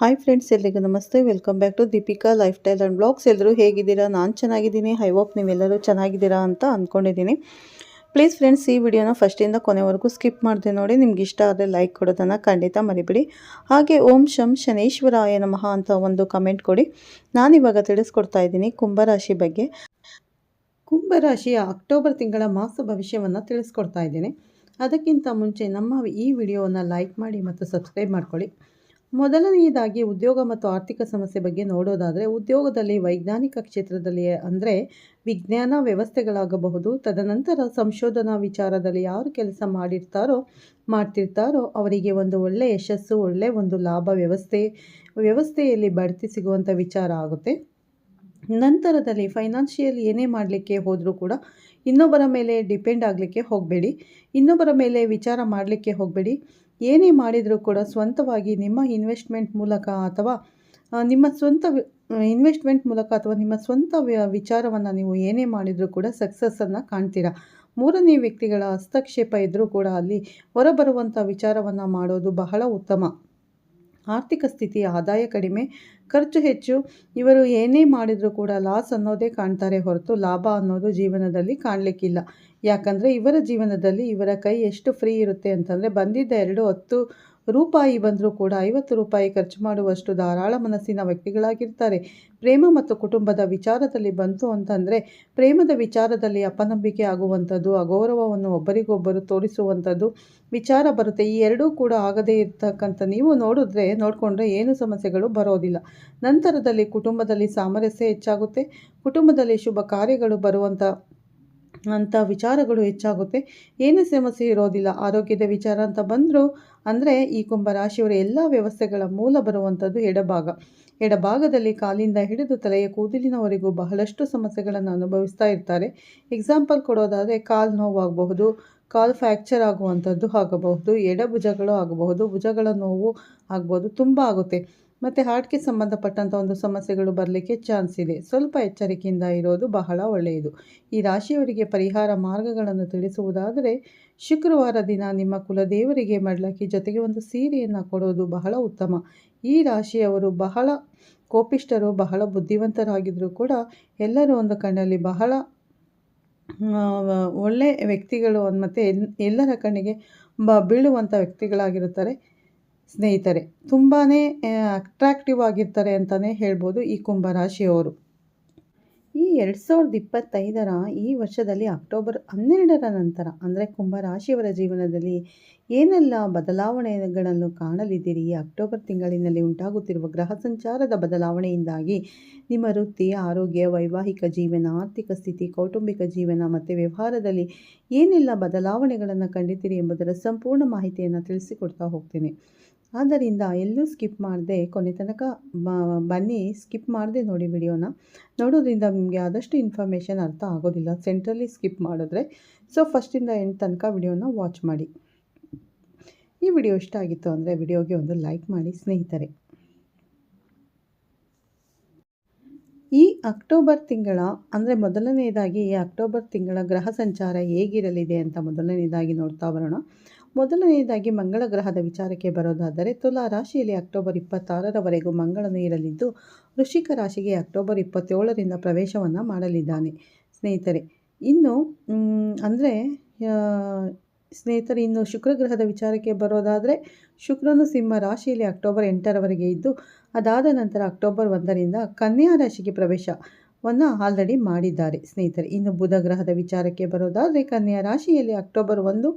Hi friends ಎಲ್ರಿಗೂ ನಮಸ್ತೆ. Welcome back to Deepika lifestyle and blogs ಎಲ್ಲರೂ ಹೇಗಿದ್ದೀರಾ? ನಾನು ಚೆನ್ನಾಗಿದ್ದೀನಿ. ಐ ಹೋಪ್ ನೀವೆಲ್ಲರೂ ಚೆನ್ನಾಗಿದ್ದೀರಾ ಅಂತ ಅಂದ್ಕೊಂಡಿದ್ದೀನಿ ಪ್ಲೀಸ್ ಫ್ರೆಂಡ್ಸ್ ಈ ವಿಡಿಯೋನ ಫಸ್ಟಿಂದ ಕೊನೆವರೆಗೂ ಸ್ಕಿಪ್ ಮಾಡಿದೆ ನೋಡಿ. ನಿಮ್ಗೆ ಇಷ್ಟ ಆದರೆ ಲೈಕ್ ಕೊಡೋದನ್ನು ಖಂಡಿತ ಮರಿಬಿಡಿ. ಹಾಗೆ ಓಂ ಶಂ ಶನೇಶ್ವರಾಯ ನಮಃ ಅಂತ ಒಂದು ಕಮೆಂಟ್ ಕೊಡಿ. ನಾನಿವಾಗ ತಿಳಿಸ್ಕೊಡ್ತಾ ಇದ್ದೀನಿ ಕುಂಭರಾಶಿ ಬಗ್ಗೆ. ಕುಂಭರಾಶಿಯ ಅಕ್ಟೋಬರ್ ತಿಂಗಳ ಮಾಸ ಭವಿಷ್ಯವನ್ನು ತಿಳಿಸ್ಕೊಡ್ತಾ ಇದ್ದೀನಿ. ಅದಕ್ಕಿಂತ ಮುಂಚೆ ನಮ್ಮ ಈ ವಿಡಿಯೋವನ್ನು ಲೈಕ್ ಮಾಡಿ ಮತ್ತು ಸಬ್ಸ್ಕ್ರೈಬ್ ಮಾಡ್ಕೊಳ್ಳಿ. ಮೊದಲನೆಯದಾಗಿ ಉದ್ಯೋಗ ಮತ್ತು ಆರ್ಥಿಕ ಸಮಸ್ಯೆ ಬಗ್ಗೆ ನೋಡೋದಾದರೆ, ಉದ್ಯೋಗದಲ್ಲಿ ವೈಜ್ಞಾನಿಕ ಕ್ಷೇತ್ರದಲ್ಲಿ ಅಂದರೆ ವಿಜ್ಞಾನ ವ್ಯವಸ್ಥೆಗಳಾಗಬಹುದು, ತದನಂತರ ಸಂಶೋಧನಾ ವಿಚಾರದಲ್ಲಿ ಯಾರು ಕೆಲಸ ಮಾಡಿರ್ತಾರೋ, ಮಾಡ್ತಿರ್ತಾರೋ, ಅವರಿಗೆ ಒಂದು ಒಳ್ಳೆ ಯಶಸ್ಸು, ಒಳ್ಳೆ ಒಂದು ಲಾಭ ವ್ಯವಸ್ಥೆ, ವ್ಯವಸ್ಥೆಯಲ್ಲಿ ಬಡ್ತಿ ಸಿಗುವಂಥ ವಿಚಾರ ಆಗುತ್ತೆ. ನಂತರದಲ್ಲಿ ಫೈನಾನ್ಷಿಯಲ್ ಏನೇ ಮಾಡಲಿಕ್ಕೆ ಹೋದರೂ ಕೂಡ ಇನ್ನೊಬ್ಬರ ಮೇಲೆ ಡಿಪೆಂಡ್ ಆಗಲಿಕ್ಕೆ ಹೋಗಬೇಡಿ. ಇನ್ನೊಬ್ಬರ ಮೇಲೆ ವಿಚಾರ ಮಾಡಲಿಕ್ಕೆ ಹೋಗಬೇಡಿ. ಏನೇ ಮಾಡಿದರೂ ಕೂಡ ಸ್ವಂತವಾಗಿ ನಿಮ್ಮ ಇನ್ವೆಸ್ಟ್ಮೆಂಟ್ ಮೂಲಕ ಅಥವಾ ನಿಮ್ಮ ಸ್ವಂತ ಇನ್ವೆಸ್ಟ್ಮೆಂಟ್ ಮೂಲಕ ಅಥವಾ ನಿಮ್ಮ ಸ್ವಂತ ವಿಚಾರವನ್ನು ನೀವು ಏನೇ ಮಾಡಿದರೂ ಕೂಡ ಸಕ್ಸಸ್ಸನ್ನು ಕಾಣ್ತೀರಾ? ಮೂರನೇ ವ್ಯಕ್ತಿಗಳ ಹಸ್ತಕ್ಷೇಪ ಇದ್ದರೂ ಕೂಡ ಅಲ್ಲಿ ಹೊರಬರುವಂಥ ವಿಚಾರವನ್ನು ಮಾಡೋದು ಬಹಳ ಉತ್ತಮ. ಆರ್ಥಿಕ ಸ್ಥಿತಿ ಆದಾಯ ಕಡಿಮೆ, ಖರ್ಚು ಹೆಚ್ಚು, ಇವರು ಏನೇ ಮಾಡಿದರೂ ಕೂಡ ಲಾಸ್ ಅನ್ನೋದೇ ಕಾಣ್ತಾರೆ ಹೊರತು ಲಾಭ ಅನ್ನೋದು ಜೀವನದಲ್ಲಿ ಕಾಣಲಿಕ್ಕಿಲ್ಲ. ಯಾಕಂದರೆ ಇವರ ಜೀವನದಲ್ಲಿ ಇವರ ಕೈ ಎಷ್ಟು ಫ್ರೀ ಇರುತ್ತೆ ಅಂತಂದರೆ ಬಂದಿದ್ದ ಎರಡು ಹತ್ತು ರೂಪಾಯಿ ಬಂದರೂ ಕೂಡ ಐವತ್ತು ರೂಪಾಯಿ ಖರ್ಚು ಮಾಡುವಷ್ಟು ಧಾರಾಳ ಮನಸ್ಸಿನ ವ್ಯಕ್ತಿಗಳಾಗಿರ್ತಾರೆ. ಪ್ರೇಮ ಮತ್ತು ಕುಟುಂಬದ ವಿಚಾರದಲ್ಲಿ ಬಂತು ಅಂತಂದರೆ ಪ್ರೇಮದ ವಿಚಾರದಲ್ಲಿ ಅಪನಂಬಿಕೆ ಆಗುವಂಥದ್ದು, ಅಗೌರವವನ್ನು ಒಬ್ಬರಿಗೊಬ್ಬರು ತೋರಿಸುವಂಥದ್ದು ವಿಚಾರ ಬರುತ್ತೆ. ಈ ಎರಡೂ ಕೂಡ ಆಗದೇ ಇರ್ತಕ್ಕಂಥ ನೀವು ನೋಡಿದ್ರೆ, ನೋಡಿಕೊಂಡ್ರೆ ಏನು ಸಮಸ್ಯೆಗಳು ಬರೋದಿಲ್ಲ. ನಂತರದಲ್ಲಿ ಕುಟುಂಬದಲ್ಲಿ ಸಾಮರಸ್ಯ ಹೆಚ್ಚಾಗುತ್ತೆ. ಕುಟುಂಬದಲ್ಲಿ ಶುಭ ಕಾರ್ಯಗಳು ಬರುವಂಥ ಅಂಥ ವಿಚಾರಗಳು ಹೆಚ್ಚಾಗುತ್ತೆ. ಏನೇ ಸಮಸ್ಯೆ ಇರೋದಿಲ್ಲ. ಆರೋಗ್ಯದ ವಿಚಾರ ಅಂತ ಬಂದರೂ ಅಂದರೆ ಈ ಕುಂಭರಾಶಿಯವರ ಎಲ್ಲ ವ್ಯವಸ್ಥೆಗಳ ಮೂಲ ಬರುವಂಥದ್ದು ಎಡಭಾಗ. ಎಡಭಾಗದಲ್ಲಿ ಕಾಲಿಂದ ಹಿಡಿದು ತಲೆಯ ಕೂದಲಿನವರೆಗೂ ಬಹಳಷ್ಟು ಸಮಸ್ಯೆಗಳನ್ನು ಅನುಭವಿಸ್ತಾ ಇರ್ತಾರೆ. ಎಕ್ಸಾಂಪಲ್ ಕೊಡೋದಾದರೆ ಕಾಲು ನೋವಾಗಬಹುದು, ಕಾಲು ಫ್ರ್ಯಾಕ್ಚರ್ ಆಗುವಂಥದ್ದು ಆಗಬಹುದು, ಎಡಭುಜಗಳು ಆಗಬಹುದು, ಭುಜಗಳ ನೋವು ಆಗ್ಬೋದು ತುಂಬ ಆಗುತ್ತೆ. ಮತ್ತು ಹಾರ್ಟ್ಗೆ ಸಂಬಂಧಪಟ್ಟಂಥ ಒಂದು ಸಮಸ್ಯೆಗಳು ಬರಲಿಕ್ಕೆ ಚಾನ್ಸ್ ಇದೆ. ಸ್ವಲ್ಪ ಎಚ್ಚರಿಕೆಯಿಂದ ಇರೋದು ಬಹಳ ಒಳ್ಳೆಯದು. ಈ ರಾಶಿಯವರಿಗೆ ಪರಿಹಾರ ಮಾರ್ಗಗಳನ್ನು ತಿಳಿಸುವುದಾದರೆ, ಶುಕ್ರವಾರ ದಿನ ನಿಮ್ಮ ಕುಲದೇವರಿಗೆ ಮಡ್ಲಕ್ಕಿ ಜೊತೆಗೆ ಒಂದು ಸೀರೆಯನ್ನು ಕೊಡೋದು ಬಹಳ ಉತ್ತಮ. ಈ ರಾಶಿಯವರು ಬಹಳ ಕೋಪಿಷ್ಟರು ಬಹಳ ಬುದ್ಧಿವಂತರಾಗಿದ್ದರೂ ಕೂಡ ಎಲ್ಲರೂ ಒಂದು ಕಣ್ಣಲ್ಲಿ ಬಹಳ ಒಳ್ಳೆ ವ್ಯಕ್ತಿಗಳು ಮತ್ತು ಎಲ್ಲರ ಕಣ್ಣಿಗೆ ಬ ಬೀಳುವಂಥ ವ್ಯಕ್ತಿಗಳಾಗಿರುತ್ತಾರೆ. ಸ್ನೇಹಿತರೆ ತುಂಬಾ ಅಟ್ರಾಕ್ಟಿವ್ ಆಗಿರ್ತಾರೆ ಅಂತಲೇ ಹೇಳ್ಬೋದು ಈ ಕುಂಭರಾಶಿಯವರು. ಈ ಎರಡು ಸಾವಿರದ ಇಪ್ಪತ್ತೈದರ ಈ ವರ್ಷದಲ್ಲಿ ಅಕ್ಟೋಬರ್ ಹನ್ನೆರಡರ ನಂತರ, ಅಂದರೆ ಕುಂಭರಾಶಿಯವರ ಜೀವನದಲ್ಲಿ ಏನೆಲ್ಲ ಬದಲಾವಣೆಗಳನ್ನು ಕಾಣಲಿದ್ದೀರಿ? ಈ ಅಕ್ಟೋಬರ್ ತಿಂಗಳಿನಲ್ಲಿ ಉಂಟಾಗುತ್ತಿರುವ ಗ್ರಹ ಸಂಚಾರದ ಬದಲಾವಣೆಯಿಂದಾಗಿ ನಿಮ್ಮ ವೃತ್ತಿ, ಆರೋಗ್ಯ, ವೈವಾಹಿಕ ಜೀವನ, ಆರ್ಥಿಕ ಸ್ಥಿತಿ, ಕೌಟುಂಬಿಕ ಜೀವನ ಮತ್ತು ವ್ಯವಹಾರದಲ್ಲಿ ಏನೆಲ್ಲ ಬದಲಾವಣೆಗಳನ್ನು ಕಂಡಿದ್ದೀರಿ ಎಂಬುದರ ಸಂಪೂರ್ಣ ಮಾಹಿತಿಯನ್ನು ತಿಳಿಸಿಕೊಡ್ತಾ ಹೋಗ್ತೇನೆ. ಆದ್ದರಿಂದ ಎಲ್ಲೂ ಸ್ಕಿಪ್ ಮಾಡದೆ ಕೊನೆ ತನಕ ಬನ್ನಿ, ಸ್ಕಿಪ್ ಮಾಡದೆ ನೋಡಿ ವಿಡಿಯೋನ. ನೋಡೋದ್ರಿಂದ ನಿಮಗೆ ಆದಷ್ಟು ಇನ್ಫಾರ್ಮೇಷನ್ ಅರ್ಥ ಆಗೋದಿಲ್ಲ. ಸೆಂಟ್ರಲ್ಲಿ ಸ್ಕಿಪ್ ಮಾಡಿದ್ರೆ, ಸೊ ಫಸ್ಟಿಂದ ಎಂಡ್ ತನಕ ವಿಡಿಯೋನ ವಾಚ್ ಮಾಡಿ. ಈ ವಿಡಿಯೋ ಇಷ್ಟ ಆಗಿತ್ತು ಅಂದರೆ ವಿಡಿಯೋಗೆ ಒಂದು ಲೈಕ್ ಮಾಡಿ, ಸ್ನೇಹಿತರೆ. ಈ ಅಕ್ಟೋಬರ್ ತಿಂಗಳ, ಅಂದರೆ ಮೊದಲನೇದಾಗಿ ಈ ಅಕ್ಟೋಬರ್ ತಿಂಗಳ ಗ್ರಹ ಸಂಚಾರ ಹೇಗಿರಲಿದೆ ಅಂತ ಮೊದಲನೇದಾಗಿ ನೋಡ್ತಾ ಬರೋಣ. ಮೊದಲನೆಯದಾಗಿ ಮಂಗಳ ಗ್ರಹದ ವಿಚಾರಕ್ಕೆ ಬರೋದಾದರೆ, ತುಲಾ ರಾಶಿಯಲ್ಲಿ ಅಕ್ಟೋಬರ್ ಇಪ್ಪತ್ತಾರರವರೆಗೂ ಮಂಗಳನು ಇರಲಿದ್ದು ವೃಶ್ಚಿಕ ರಾಶಿಗೆ ಅಕ್ಟೋಬರ್ ಇಪ್ಪತ್ತೇಳರಿಂದ ಪ್ರವೇಶವನ್ನು ಮಾಡಲಿದ್ದಾನೆ. ಸ್ನೇಹಿತರೆ, ಇನ್ನು ಅಂದರೆ ಸ್ನೇಹಿತರೆ, ಇನ್ನು ಶುಕ್ರ ಗ್ರಹದ ವಿಚಾರಕ್ಕೆ ಬರೋದಾದರೆ, ಶುಕ್ರನು ಸಿಂಹ ರಾಶಿಯಲ್ಲಿ ಅಕ್ಟೋಬರ್ ಎಂಟರವರೆಗೆ ಇದ್ದು, ಅದಾದ ನಂತರ ಅಕ್ಟೋಬರ್ ಒಂದರಿಂದ ಕನ್ಯಾ ರಾಶಿಗೆ ಪ್ರವೇಶವನ್ನು ಆಲ್ರೆಡಿ ಮಾಡಿದ್ದಾರೆ. ಸ್ನೇಹಿತರೆ, ಇನ್ನು ಬುಧ ಗ್ರಹದ ವಿಚಾರಕ್ಕೆ ಬರೋದಾದರೆ, ಕನ್ಯಾ ರಾಶಿಯಲ್ಲಿ ಅಕ್ಟೋಬರ್ ಒಂದು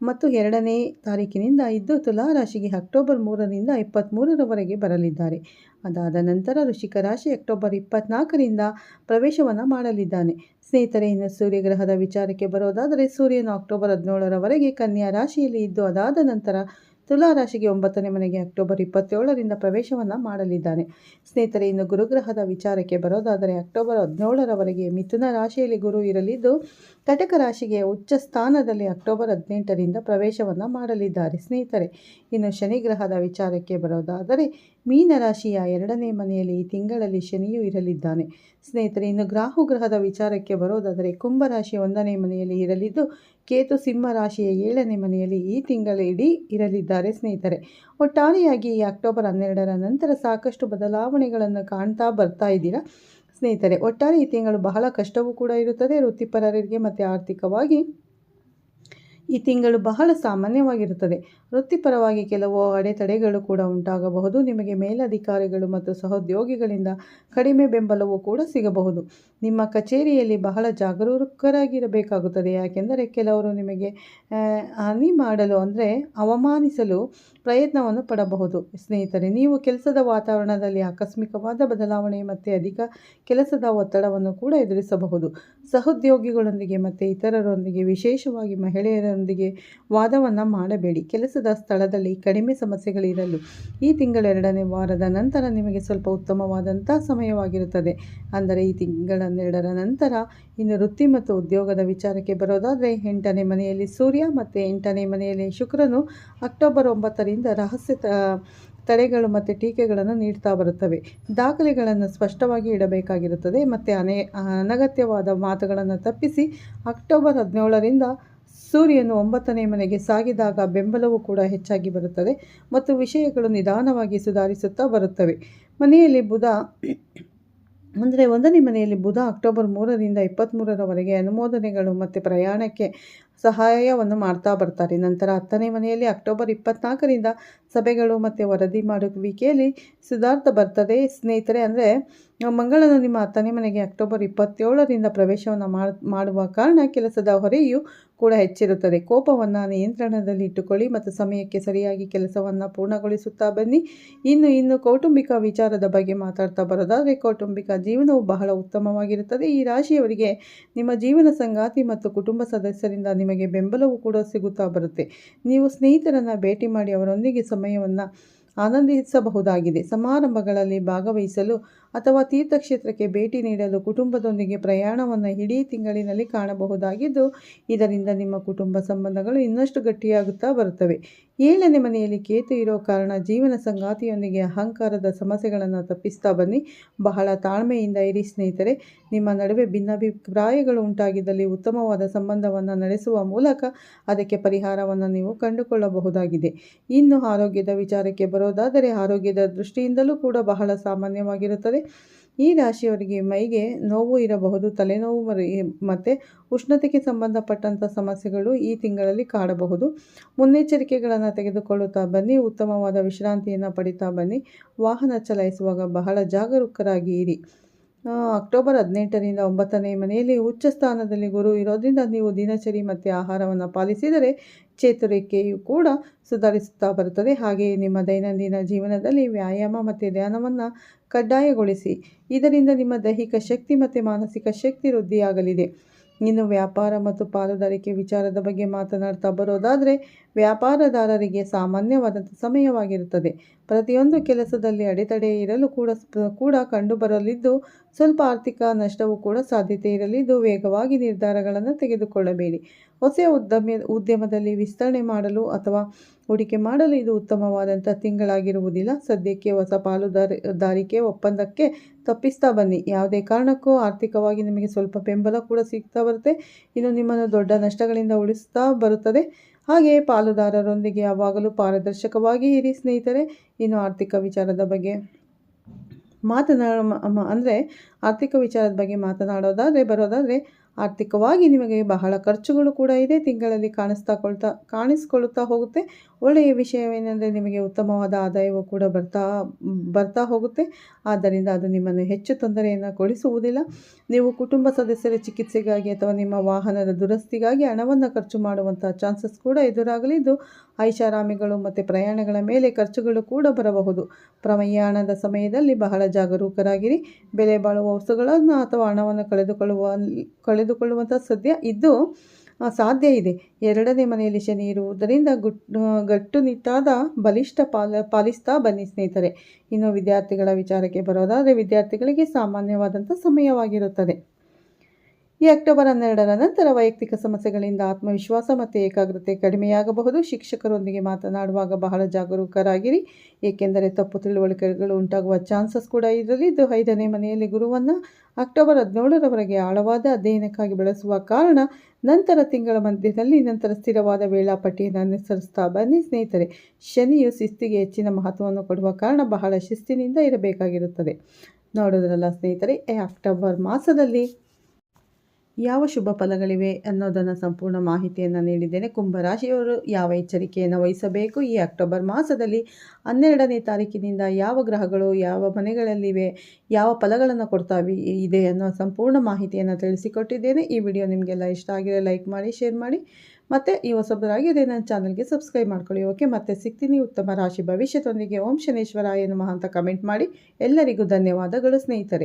ಮತ್ತು ಎರಡನೇ ತಾರೀಕಿನಿಂದ ಇದ್ದು ತುಲಾ ರಾಶಿಗೆ ಅಕ್ಟೋಬರ್ ಮೂರರಿಂದ ಇಪ್ಪತ್ತ್ಮೂರರವರೆಗೆ ಬರಲಿದ್ದಾರೆ. ಅದಾದ ನಂತರ ಋಷಿಕ ರಾಶಿ ಅಕ್ಟೋಬರ್ ಇಪ್ಪತ್ನಾಲ್ಕರಿಂದ ಪ್ರವೇಶವನ್ನು ಮಾಡಲಿದ್ದಾನೆ. ಸ್ನೇಹಿತರೆ, ಇನ್ನು ಸೂರ್ಯಗ್ರಹದ ವಿಚಾರಕ್ಕೆ ಬರೋದಾದರೆ ಸೂರ್ಯನು ಅಕ್ಟೋಬರ್ ಹದಿನೇಳರವರೆಗೆ ಕನ್ಯಾ ರಾಶಿಯಲ್ಲಿ ಇದ್ದು ಅದಾದ ನಂತರ ತುಲಾ ರಾಶಿಗೆ ಒಂಬತ್ತನೇ ಮನೆಗೆ ಅಕ್ಟೋಬರ್ ಇಪ್ಪತ್ತೇಳರಿಂದ ಪ್ರವೇಶವನ್ನು ಮಾಡಲಿದ್ದಾನೆ. ಸ್ನೇಹಿತರೆ, ಇನ್ನು ಗುರುಗ್ರಹದ ವಿಚಾರಕ್ಕೆ ಬರೋದಾದರೆ ಅಕ್ಟೋಬರ್ ಹದಿನೇಳರವರೆಗೆ ಮಿಥುನ ರಾಶಿಯಲ್ಲಿ ಗುರು ಇರಲಿದ್ದು, ಕಟಕ ರಾಶಿಗೆ ಉಚ್ಚ ಸ್ಥಾನದಲ್ಲಿ ಅಕ್ಟೋಬರ್ ಹದಿನೆಂಟರಿಂದ ಪ್ರವೇಶವನ್ನು ಮಾಡಲಿದ್ದಾರೆ. ಸ್ನೇಹಿತರೆ, ಇನ್ನು ಶನಿಗ್ರಹದ ವಿಚಾರಕ್ಕೆ ಬರೋದಾದರೆ ಮೀನ ರಾಶಿಯ ಎರಡನೇ ಮನೆಯಲ್ಲಿ ಈ ತಿಂಗಳಲ್ಲಿ ಶನಿಯು ಇರಲಿದ್ದಾನೆ. ಸ್ನೇಹಿತರೆ, ಇನ್ನು ಗ್ರಾಹುಗ್ರಹದ ಗ್ರಹದ ವಿಚಾರಕ್ಕೆ ಬರೋದಾದರೆ ಕುಂಭರಾಶಿ ಒಂದನೇ ಮನೆಯಲ್ಲಿ ಇರಲಿದ್ದು ಕೇತು ಸಿಂಹ ರಾಶಿಯ ಏಳನೇ ಮನೆಯಲ್ಲಿ ಈ ತಿಂಗಳ ಇಡೀ ಇರಲಿದ್ದಾರೆ ಸ್ನೇಹಿತರೆ. ಒಟ್ಟಾರೆಯಾಗಿ ಈ ಅಕ್ಟೋಬರ್ ಹನ್ನೆರಡರ ನಂತರ ಸಾಕಷ್ಟು ಬದಲಾವಣೆಗಳನ್ನು ಕಾಣ್ತಾ ಬರ್ತಾ ಇದ್ದೀರಾ ಸ್ನೇಹಿತರೆ? ಒಟ್ಟಾರೆ ಈ ತಿಂಗಳು ಬಹಳ ಕಷ್ಟವೂ ಕೂಡ ಇರುತ್ತದೆ, ವೃತ್ತಿಪರರಿಗೆ ಮತ್ತು ಆರ್ಥಿಕವಾಗಿ ಈ ತಿಂಗಳು ಬಹಳ ಸಾಮಾನ್ಯವಾಗಿರುತ್ತದೆ. ವೃತ್ತಿಪರವಾಗಿ ಕೆಲವು ಅಡೆತಡೆಗಳು ಕೂಡ ಉಂಟಾಗಬಹುದು. ನಿಮಗೆ ಮೇಲಧಿಕಾರಿಗಳು ಮತ್ತು ಸಹೋದ್ಯೋಗಿಗಳಿಂದ ಕಡಿಮೆ ಬೆಂಬಲವೂ ಕೂಡ ಸಿಗಬಹುದು. ನಿಮ್ಮ ಕಚೇರಿಯಲ್ಲಿ ಬಹಳ ಜಾಗರೂಕರಾಗಿರಬೇಕಾಗುತ್ತದೆ. ಯಾಕೆಂದರೆ ಕೆಲವರು ನಿಮಗೆ ಹಾನಿ ಮಾಡಲು ಅಂದರೆ ಅವಮಾನಿಸಲು ಪ್ರಯತ್ನವನ್ನು ಪಡಬಹುದು. ಸ್ನೇಹಿತರೆ, ನೀವು ಕೆಲಸದ ವಾತಾವರಣದಲ್ಲಿ ಆಕಸ್ಮಿಕವಾದ ಬದಲಾವಣೆ ಮತ್ತು ಅಧಿಕ ಕೆಲಸದ ಒತ್ತಡವನ್ನು ಕೂಡ ಎದುರಿಸಬಹುದು. ಸಹೋದ್ಯೋಗಿಗಳೊಂದಿಗೆ ಮತ್ತು ಇತರರೊಂದಿಗೆ ವಿಶೇಷವಾಗಿ ಮಹಿಳೆಯರೊಂದಿಗೆ ವಾದವನ್ನು ಮಾಡಬೇಡಿ. ಕೆಲಸದ ಸ್ಥಳದಲ್ಲಿ ಕಡಿಮೆ ಸಮಸ್ಯೆಗಳಿರಲು ಈ ತಿಂಗಳ ಎರಡನೇ ವಾರದ ನಂತರ ನಿಮಗೆ ಸ್ವಲ್ಪ ಉತ್ತಮವಾದಂಥ ಸಮಯವಾಗಿರುತ್ತದೆ. ಅಂದರೆ ಈ ತಿಂಗಳನ್ನೆರಡರ ನಂತರ ಇನ್ನು ವೃತ್ತಿ ಮತ್ತು ಉದ್ಯೋಗದ ವಿಚಾರಕ್ಕೆ ಬರೋದಾದರೆ ಎಂಟನೇ ಮನೆಯಲ್ಲಿ ಸೂರ್ಯ ಮತ್ತು ಎಂಟನೇ ಮನೆಯಲ್ಲಿ ಶುಕ್ರನು ಅಕ್ಟೋಬರ್ ಒಂಬತ್ತರಿಂದ ರಹಸ್ಯ ತಡೆಗಳು ಮತ್ತು ಟೀಕೆಗಳನ್ನು ನೀಡ್ತಾ ಬರುತ್ತವೆ. ದಾಖಲೆಗಳನ್ನು ಸ್ಪಷ್ಟವಾಗಿ ಇಡಬೇಕಾಗಿರುತ್ತದೆ. ಮತ್ತು ಅನೇ, ಅನಗತ್ಯವಾದ ಮಾತುಗಳನ್ನು ತಪ್ಪಿಸಿ ಅಕ್ಟೋಬರ್ ಹದಿನೇಳರಿಂದ ಸೂರ್ಯನು ಒಂಬತ್ತನೇ ಮನೆಗೆ ಸಾಗಿದಾಗ ಬೆಂಬಲವೂ ಕೂಡ ಹೆಚ್ಚಾಗಿ ಬರುತ್ತದೆ ಮತ್ತು ವಿಷಯಗಳು ನಿಧಾನವಾಗಿ ಸುಧಾರಿಸುತ್ತಾ ಬರುತ್ತವೆ. ಮನೆಯಲ್ಲಿ ಬುಧ, ಅಂದರೆ ಒಂದನೇ ಮನೆಯಲ್ಲಿ ಬುಧ ಅಕ್ಟೋಬರ್ ಮೂರರಿಂದ ಇಪ್ಪತ್ತ್ಮೂರರವರೆಗೆ ಅನುಮೋದನೆಗಳು ಮತ್ತು ಪ್ರಯಾಣಕ್ಕೆ ಸಹಾಯವನ್ನು ಮಾಡ್ತಾ ಬರ್ತಾರೆ. ನಂತರ ಹತ್ತನೇ ಮನೆಯಲ್ಲಿ ಅಕ್ಟೋಬರ್ ಇಪ್ಪತ್ತ್ನಾಲ್ಕರಿಂದ ಸಭೆಗಳು ಮತ್ತು ವರದಿ ಮಾಡುವಿಕೆಯಲ್ಲಿ ಸುಧಾರ್ಥ ಬರ್ತದೆ. ಸ್ನೇಹಿತರೆ, ಅಂದರೆ ಮಂಗಳನು ನಿಮ್ಮ ಹತ್ತನೇ ಮನೆಗೆ ಅಕ್ಟೋಬರ್ ಇಪ್ಪತ್ತೇಳರಿಂದ ಪ್ರವೇಶವನ್ನು ಮಾಡುವ ಕಾರಣ ಕೆಲಸದ ಹೊರೆಯು ಕೂಡ ಹೆಚ್ಚಿರುತ್ತದೆ. ಕೋಪವನ್ನು ನಿಯಂತ್ರಣದಲ್ಲಿ ಇಟ್ಟುಕೊಳ್ಳಿ ಮತ್ತು ಸಮಯಕ್ಕೆ ಸರಿಯಾಗಿ ಕೆಲಸವನ್ನು ಪೂರ್ಣಗೊಳಿಸುತ್ತಾ ಬನ್ನಿ. ಇನ್ನು ಇನ್ನು ಕೌಟುಂಬಿಕ ವಿಚಾರದ ಬಗ್ಗೆ ಮಾತಾಡ್ತಾ ಬರೋದಾದರೆ ಕೌಟುಂಬಿಕ ಜೀವನವು ಬಹಳ ಉತ್ತಮವಾಗಿರುತ್ತದೆ. ಈ ರಾಶಿಯವರಿಗೆ ನಿಮ್ಮ ಜೀವನ ಸಂಗಾತಿ ಮತ್ತು ಕುಟುಂಬ ಸದಸ್ಯರಿಂದ ನಿಮಗೆ ಬೆಂಬಲವೂ ಕೂಡ ಸಿಗುತ್ತಾ ಬರುತ್ತೆ. ನೀವು ಸ್ನೇಹಿತರನ್ನು ಭೇಟಿ ಮಾಡಿ ಅವರೊಂದಿಗೆ ಸಮಯವನ್ನು ಆನಂದಿಸಬಹುದಾಗಿದೆ. ಸಮಾರಂಭಗಳಲ್ಲಿ ಭಾಗವಹಿಸಲು ಅಥವಾ ತೀರ್ಥಕ್ಷೇತ್ರಕ್ಕೆ ಭೇಟಿ ನೀಡಲು ಕುಟುಂಬದೊಂದಿಗೆ ಪ್ರಯಾಣವನ್ನು ಇಡೀ ತಿಂಗಳಿನಲ್ಲಿ ಕಾಣಬಹುದಾಗಿದ್ದು, ಇದರಿಂದ ನಿಮ್ಮ ಕುಟುಂಬ ಸಂಬಂಧಗಳು ಇನ್ನಷ್ಟು ಗಟ್ಟಿಯಾಗುತ್ತಾ ಬರುತ್ತವೆ. ಏಳನೇ ಮನೆಯಲ್ಲಿ ಕೇತು ಇರೋ ಕಾರಣ ಜೀವನ ಸಂಗಾತಿಯೊಂದಿಗೆ ಅಹಂಕಾರದ ಸಮಸ್ಯೆಗಳನ್ನು ತಪ್ಪಿಸ್ತಾ ಬನ್ನಿ. ಬಹಳ ತಾಳ್ಮೆಯಿಂದ ಇರಿ ಸ್ನೇಹಿತರೆ. ನಿಮ್ಮ ನಡುವೆ ಭಿನ್ನಾಭಿಪ್ರಾಯಗಳು ಉಂಟಾಗಿದ್ದಲ್ಲಿ ಉತ್ತಮವಾದ ಸಂಬಂಧವನ್ನು ನಡೆಸುವ ಮೂಲಕ ಅದಕ್ಕೆ ಪರಿಹಾರವನ್ನು ನೀವು ಕಂಡುಕೊಳ್ಳಬಹುದಾಗಿದೆ. ಇನ್ನು ಆರೋಗ್ಯದ ವಿಚಾರಕ್ಕೆ ಬರೋದಾದರೆ ಆರೋಗ್ಯದ ದೃಷ್ಟಿಯಿಂದಲೂ ಕೂಡ ಬಹಳ ಸಾಮಾನ್ಯವಾಗಿರುತ್ತದೆ. ಈ ರಾಶಿಯವರಿಗೆ ಮೈಗೆ ನೋವು ಇರಬಹುದು, ತಲೆನೋವು ಮತ್ತು ಉಷ್ಣತೆಗೆ ಸಂಬಂಧಪಟ್ಟಂಥ ಸಮಸ್ಯೆಗಳು ಈ ತಿಂಗಳಲ್ಲಿ ಕಾಡಬಹುದು. ಮುನ್ನೆಚ್ಚರಿಕೆಗಳನ್ನು ತೆಗೆದುಕೊಳ್ಳುತ್ತಾ ಬನ್ನಿ, ಉತ್ತಮವಾದ ವಿಶ್ರಾಂತಿಯನ್ನು ಪಡಿತಾ ಬನ್ನಿ. ವಾಹನ ಚಲಾಯಿಸುವಾಗ ಬಹಳ ಜಾಗರೂಕರಾಗಿ ಇರಿ. ಅಕ್ಟೋಬರ್ ಹದಿನೆಂಟರಿಂದ ಒಂಬತ್ತನೇ ಮನೆಯಲ್ಲಿ ಉಚ್ಚ ಸ್ಥಾನದಲ್ಲಿ ಗುರು ಇರೋದ್ರಿಂದ ನೀವು ದಿನಚರಿ ಮತ್ತು ಆಹಾರವನ್ನು ಪಾಲಿಸಿದರೆ ಚೇತರಿಕೆಯು ಕೂಡ ಸುಧಾರಿಸುತ್ತಾ ಬರುತ್ತದೆ. ಹಾಗೆಯೇ ನಿಮ್ಮ ದೈನಂದಿನ ಜೀವನದಲ್ಲಿ ವ್ಯಾಯಾಮ ಮತ್ತು ಧ್ಯಾನವನ್ನು ಕಡ್ಡಾಯಗೊಳಿಸಿ. ಇದರಿಂದ ನಿಮ್ಮ ದೈಹಿಕ ಶಕ್ತಿ ಮತ್ತು ಮಾನಸಿಕ ಶಕ್ತಿ ವೃದ್ಧಿಯಾಗಲಿದೆ. ಇನ್ನು ವ್ಯಾಪಾರ ಮತ್ತು ಪಾಲುದಾರಿಕೆ ವಿಚಾರದ ಬಗ್ಗೆ ಮಾತನಾಡ್ತಾ ಬರೋದಾದರೆ ವ್ಯಾಪಾರದಾರರಿಗೆ ಸಾಮಾನ್ಯವಾದಂಥ ಸಮಯವಾಗಿರುತ್ತದೆ. ಪ್ರತಿಯೊಂದು ಕೆಲಸದಲ್ಲಿ ಅಡೆತಡೆ ಇರಲು ಕೂಡ ಕೂಡ ಕಂಡುಬರಲಿದ್ದು, ಸ್ವಲ್ಪ ಆರ್ಥಿಕ ನಷ್ಟವೂ ಕೂಡ ಸಾಧ್ಯತೆ ಇರಲಿದ್ದು, ವೇಗವಾಗಿ ನಿರ್ಧಾರಗಳನ್ನು ತೆಗೆದುಕೊಳ್ಳಬೇಡಿ. ಹೊಸ ಉದ್ಯಮ, ಉದ್ಯಮದಲ್ಲಿ ವಿಸ್ತರಣೆ ಮಾಡಲು ಅಥವಾ ಹೂಡಿಕೆ ಮಾಡಲು ಇದು ಉತ್ತಮವಾದಂಥ ತಿಂಗಳಾಗಿರುವುದಿಲ್ಲ. ಸದ್ಯಕ್ಕೆ ಹೊಸ ಪಾಲುದಾರಿಕೆ ಒಪ್ಪಂದಕ್ಕೆ ತಪ್ಪಿಸ್ತಾ ಬನ್ನಿ. ಯಾವುದೇ ಕಾರಣಕ್ಕೂ ಆರ್ಥಿಕವಾಗಿ ನಿಮಗೆ ಸ್ವಲ್ಪ ಬೆಂಬಲ ಕೂಡ ಸಿಗ್ತಾ ಬರುತ್ತೆ. ಇನ್ನು ನಿಮ್ಮನ್ನು ದೊಡ್ಡ ನಷ್ಟಗಳಿಂದ ಉಳಿಸ್ತಾ ಬರುತ್ತದೆ. ಹಾಗೆಯೇ ಪಾಲುದಾರರೊಂದಿಗೆ ಯಾವಾಗಲೂ ಪಾರದರ್ಶಕವಾಗಿ ಇರಿ ಸ್ನೇಹಿತರೆ. ಇನ್ನು ಆರ್ಥಿಕ ವಿಚಾರದ ಬಗ್ಗೆ ಮಾತನಾಡ ಅಂದರೆ ಆರ್ಥಿಕ ವಿಚಾರದ ಬಗ್ಗೆ ಮಾತನಾಡೋದಾದರೆ, ಬರೋದಾದರೆ ಆರ್ಥಿಕವಾಗಿ ನಿಮಗೆ ಬಹಳ ಖರ್ಚುಗಳು ಕೂಡ ಇದೆ. ತಿಂಗಳಲ್ಲಿ ಕಾಣಿಸ್ತಾ ಕೊಳ್ತಾ ಕಾಣಿಸ್ಕೊಳ್ಳುತ್ತಾ ಹೋಗುತ್ತೆ. ಒಳ್ಳೆಯ ವಿಷಯವೇನೆಂದರೆ ನಿಮಗೆ ಉತ್ತಮವಾದ ಆದಾಯವೂ ಕೂಡ ಬರ್ತಾ ಬರ್ತಾ ಹೋಗುತ್ತೆ. ಆದ್ದರಿಂದ ಅದು ನಿಮ್ಮನ್ನು ಹೆಚ್ಚು ತೊಂದರೆಯನ್ನು ಕೊಡಿಸುವುದಿಲ್ಲ ನೀವು ಕುಟುಂಬ ಸದಸ್ಯರ ಚಿಕಿತ್ಸೆಗಾಗಿ ಅಥವಾ ನಿಮ್ಮ ವಾಹನದ ದುರಸ್ತಿಗಾಗಿ ಹಣವನ್ನು ಖರ್ಚು ಮಾಡುವಂಥ ಚಾನ್ಸಸ್ ಕೂಡ ಎದುರಾಗಲಿದ್ದು ಐಷಾರಾಮಿಗಳು ಮತ್ತು ಪ್ರಯಾಣಗಳ ಮೇಲೆ ಖರ್ಚುಗಳು ಕೂಡ ಬರಬಹುದು. ಪ್ರಯಾಣದ ಸಮಯದಲ್ಲಿ ಬಹಳ ಜಾಗರೂಕರಾಗಿರಿ. ಬೆಲೆ ಬಾಳುವ ವಸ್ತುಗಳನ್ನು ಅಥವಾ ಹಣವನ್ನು ಕಳೆದುಕೊಳ್ಳುವ ಕಳೆದುಕೊಳ್ಳುವಂಥ ಸದ್ಯ ಇದ್ದು ಸಾಧ್ಯ ಇದೆ. ಎರಡನೇ ಮನೆಯಲ್ಲಿ ಶನಿ ಇರುವುದರಿಂದ ಗುಟ್ ಗಟ್ಟುನಿಟ್ಟಾದ ಬಲಿಷ್ಠ ಪಾಲ, ಪಾಲಿಸ್ತಾ ಬನ್ನಿ ಸ್ನೇಹಿತರೆ. ಇನ್ನು ವಿದ್ಯಾರ್ಥಿಗಳ ವಿಚಾರಕ್ಕೆ ಬರೋದಾದರೆ ವಿದ್ಯಾರ್ಥಿಗಳಿಗೆ ಸಾಮಾನ್ಯವಾದಂಥ ಸಮಯವಾಗಿರುತ್ತದೆ. ಈ ಅಕ್ಟೋಬರ್ ಹನ್ನೆರಡರ ನಂತರ ವೈಯಕ್ತಿಕ ಸಮಸ್ಯೆಗಳಿಂದ ಆತ್ಮವಿಶ್ವಾಸ ಮತ್ತು ಏಕಾಗ್ರತೆ ಕಡಿಮೆಯಾಗಬಹುದು. ಶಿಕ್ಷಕರೊಂದಿಗೆ ಮಾತನಾಡುವಾಗ ಬಹಳ ಜಾಗರೂಕರಾಗಿರಿ. ಏಕೆಂದರೆ ತಪ್ಪು ತಿಳುವಳಿಕೆಗಳು ಉಂಟಾಗುವ ಚಾನ್ಸಸ್ ಕೂಡ ಇರಲಿದ್ದು, ಐದನೇ ಮನೆಯಲ್ಲಿ ಗುರುವನ್ನು ಅಕ್ಟೋಬರ್ ಹದಿನೇಳರವರೆಗೆ ಆಳವಾದ ಅಧ್ಯಯನಕ್ಕಾಗಿ ಬಳಸುವ ಕಾರಣ ನಂತರ ತಿಂಗಳ ಮಧ್ಯದಲ್ಲಿ ನಂತರ ಸ್ಥಿರವಾದ ವೇಳಾಪಟ್ಟಿಯನ್ನು ಅನುಸರಿಸ್ತಾ ಬನ್ನಿ. ಸ್ನೇಹಿತರೆ, ಶನಿಯು ಶಿಸ್ತಿಗೆ ಹೆಚ್ಚಿನ ಮಹತ್ವವನ್ನು ಕೊಡುವ ಕಾರಣ ಬಹಳ ಶಿಸ್ತಿನಿಂದ ಇರಬೇಕಾಗಿರುತ್ತದೆ. ನೋಡೋದ್ರಲ್ಲ ಸ್ನೇಹಿತರೆ ಅಕ್ಟೋಬರ್ ಮಾಸದಲ್ಲಿ ಯಾವ ಶುಭ ಫಲಗಳಿವೆ ಅನ್ನೋದನ್ನು ಸಂಪೂರ್ಣ ಮಾಹಿತಿಯನ್ನು ನೀಡಿದ್ದೇನೆ. ಕುಂಭರಾಶಿಯವರು ಯಾವ ಎಚ್ಚರಿಕೆಯನ್ನು ವಹಿಸಬೇಕು? ಈ ಅಕ್ಟೋಬರ್ ಮಾಸದಲ್ಲಿ ಹನ್ನೆರಡನೇ ತಾರೀಕಿನಿಂದ ಯಾವ ಗ್ರಹಗಳು, ಯಾವ ಮನೆಗಳಲ್ಲಿವೆ, ಯಾವ ಫಲಗಳನ್ನು ಕೊಡ್ತಾವೆ, ಇದೆ ಅನ್ನೋ ಸಂಪೂರ್ಣ ಮಾಹಿತಿಯನ್ನು ತಿಳಿಸಿಕೊಟ್ಟಿದ್ದೇನೆ. ಈ ವಿಡಿಯೋ ನಿಮಗೆಲ್ಲ ಇಷ್ಟ ಆಗಿದೆ ಲೈಕ್ ಮಾಡಿ, ಶೇರ್ ಮಾಡಿ. ಮತ್ತು ಈ ಹೊಸಬ್ಬರಾಗಿದೆ ನನ್ನ ಚಾನಲ್ಗೆ ಸಬ್ಸ್ಕ್ರೈಬ್ ಮಾಡ್ಕೊಳ್ಳಿ, ಓಕೆ? ಮತ್ತೆ ಸಿಗ್ತೀನಿ ಉತ್ತಮ ರಾಶಿ ಭವಿಷ್ಯದೊಂದಿಗೆ. ಓಂ ಶನೇಶ್ವರ ನಮಃ ಅಂತ ಕಮೆಂಟ್ ಮಾಡಿ. ಎಲ್ಲರಿಗೂ ಧನ್ಯವಾದಗಳು ಸ್ನೇಹಿತರೆ.